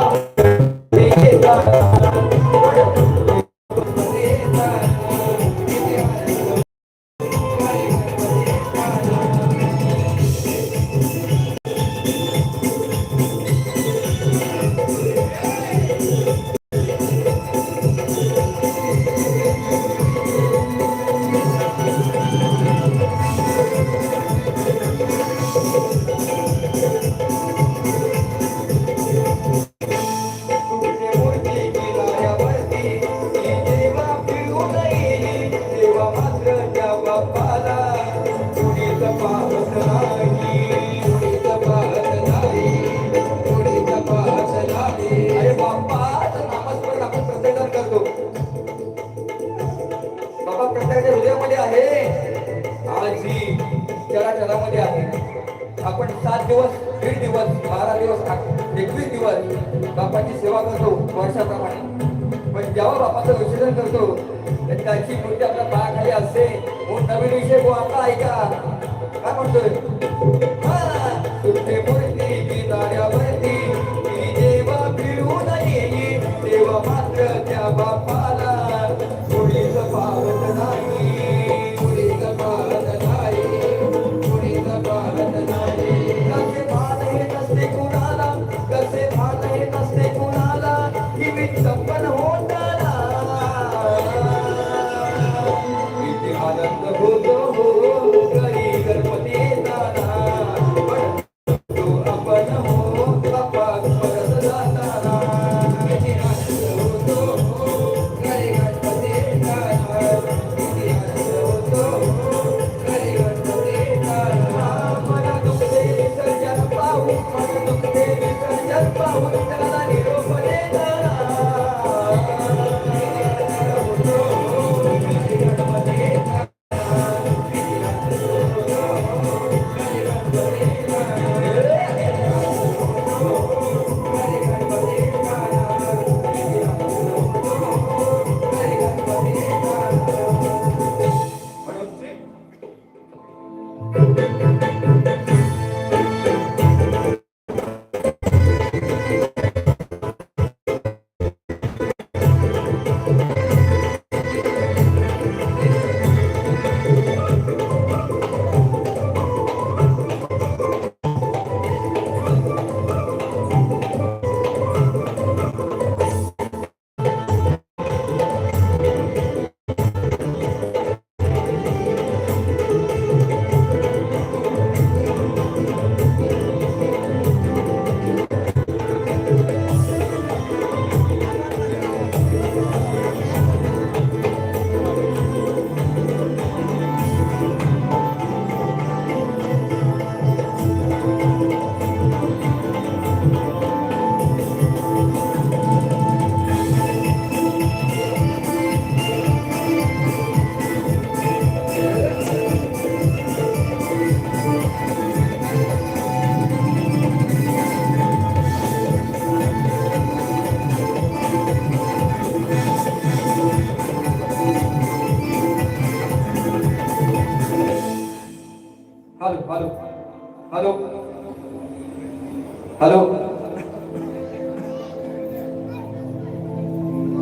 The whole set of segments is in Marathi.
아. बापाची सेवा करतो वर्षाप्रमाणे. पण जेव्हा बापाचं विसर्जन करतो तर त्याची मूर्ती आपल्या पायाखाली असते. हो नवीन विषय हो आता ऐका. काय म्हणतोय?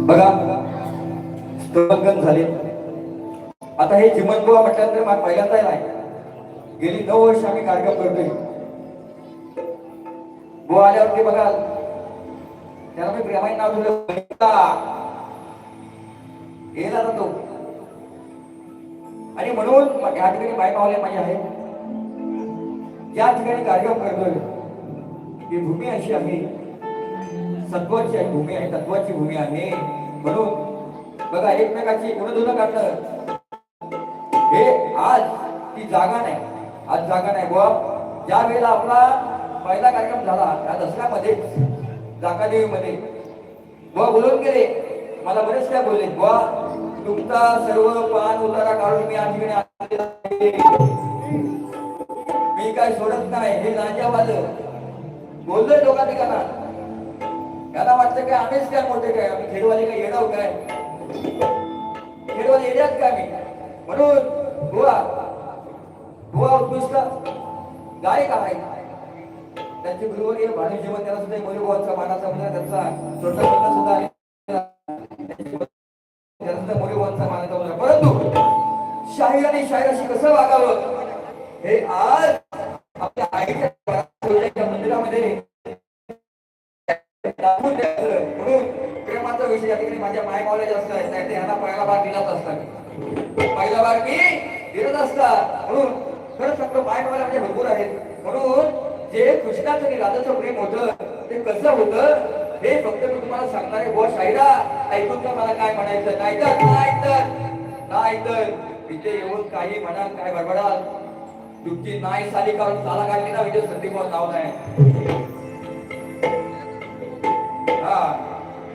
बघा. स्तंभन झाले. आता हे चिमणबुवा म्हटल्यानंतर मला पहिल्यांदा नाही गेली नऊ वर्ष आम्ही कार्यक्रम करतोय. गोवा आल्यावरती बघा त्याला मी प्रेमाने नाव दिलं. वनिता. गेला तो. आणि म्हणून मग ह्या ठिकाणी बाय पावले माझे आहे ज्या ठिकाणी कार्यक्रम करतोय ही भूमी अशी आहे. सत्वाची भूमी आहे तत्वाची भूमी आहे. म्हणून बघा एकमेकाची गुणधुन काढणं हे आज ती जागा नाही. आज जागा नाही. बुवा ज्या वेळेला आपला पहिला कार्यक्रम झाला त्या दसऱ्यामध्ये जागादेवीमध्ये बुवा बोलून गेले. मला बरेच काय बोलले. बुवा तुमचा सर्व पान उतारा काढून मी या ठिकाणी मी काय सोडत नाही. हे नाजावालं बोललोय लोका ठिकाणा याला वाटतं काय आम्हीच काय मोठे काय आम्ही खेडवाले काय येणार काय? खेडवाले येण्यात काय मी म्हणून बुवा बुवा उत्कृष्ट गायक आहे त्यांचे गुरुवर्य भानु जीवन त्याला सुद्धा मयुरभावांचा मानाचा मुलगा त्यांचा छोटा मुलगा सुद्धा आहे. त्याला सुद्धा मयुरभावांचा मानाचा मुलगा. परंतु शाहीर आणि शायराशी कसं वागावं? हे आज दाखवून द्यायचं. म्हणून प्रेमाचा विषय या ठिकाणी माझ्या मायमावल्या जास्त आहेत नाही यांना पहिला भाग दिलाच असता पहिला भाग मी दिलत असतात म्हणून खरंच आपलं मायमावल्या म्हणजे भरपूर आहेत म्हणून जे कृष्णाचं आणि राधाचं प्रेम होतं ते कसं होतं हे फक्त मी तुम्हाला सांगणारे आहे शाहिरा ऐकून तर मला काय म्हणायचं नाही तर नाही तर नाही तर इथे येऊन काही म्हणाल काय बडबडाल तुमची नाही साली काढून साला काढली ना विजय संदीप नाव नाही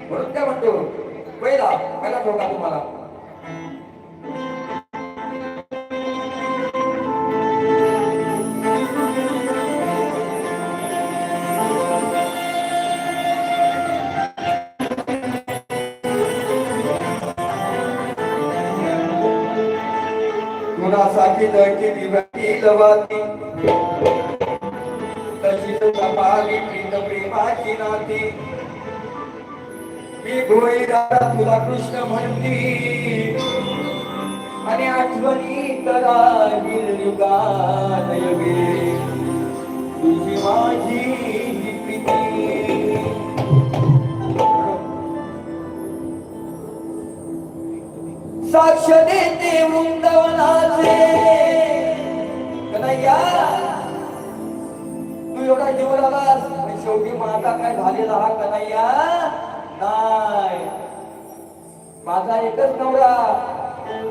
म्हणून काय म्हणतो पहिला पहिला ठोका तुम्हाला कुणासाठी दळकी लवाती. तशी प्रीत प्रेमाची नाती. मी भोईदारा तुला कृष्ण म्हणती आणि आठवणी करा युगात योगे तुझी माझी साक्ष देते वृंदवनाचे. कन्हैया तू एवढा जीवन लावलास शेवटी माता काय झालेला हा कन्हैया? नाही. माझा एकच नवरा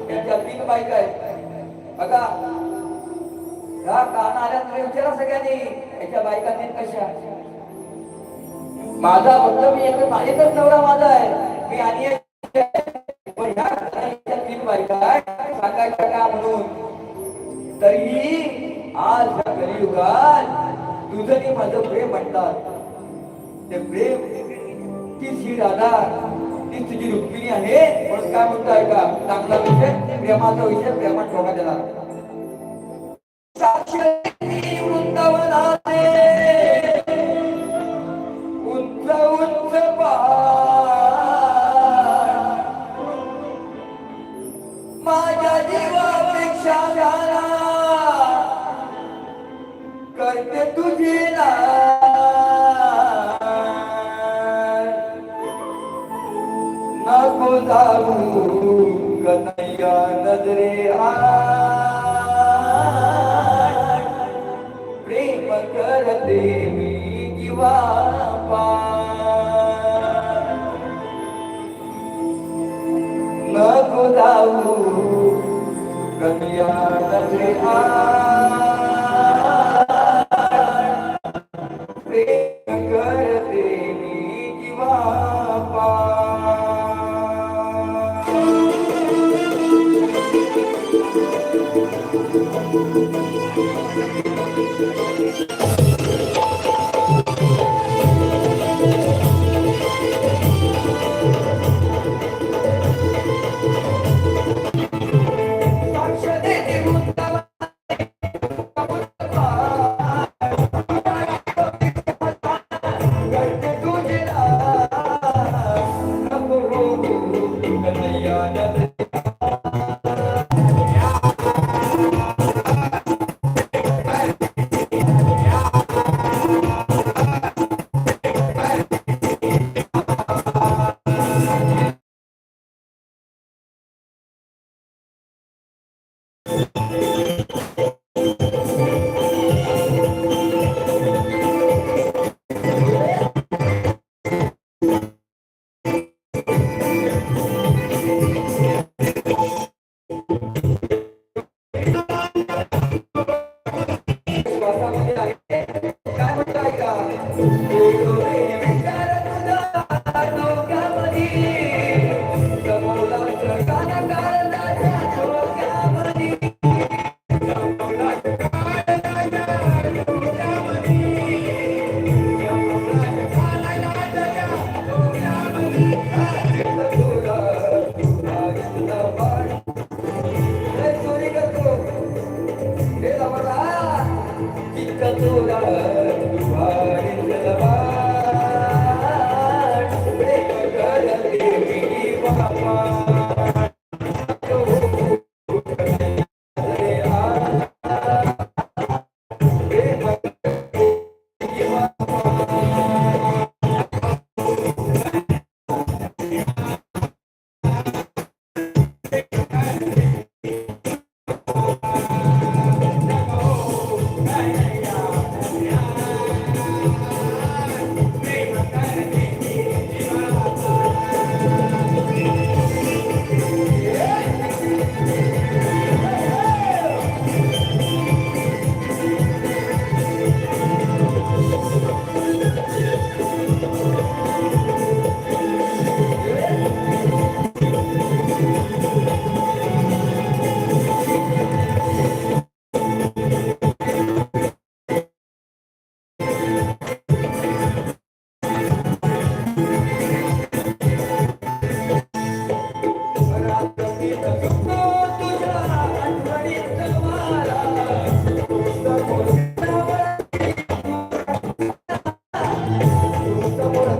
त्यांच्या तीन बाईक आहेत. बघा ह्या कान आल्या तुम्ही विचारा सगळ्यांनी याच्या बायका तीन कशा माझा फक्त मी एकच एकच नवरा माझा आहे. मी आणि तीन बायका आहेत. सांगायच्या का म्हणून? तरीही आज या कलियुगात तुझं आणि माझं प्रेम म्हणतात. ते प्रेम ती श्री राधा ती तुझी रुक्मिणी आहे म्हणून काय म्हणतो ऐका चांगला विषय प्रेमाचा विषय प्रेमात ठोका दिला करते मी जीवा नको जाऊ कन्हैया Thank you.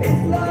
Islam.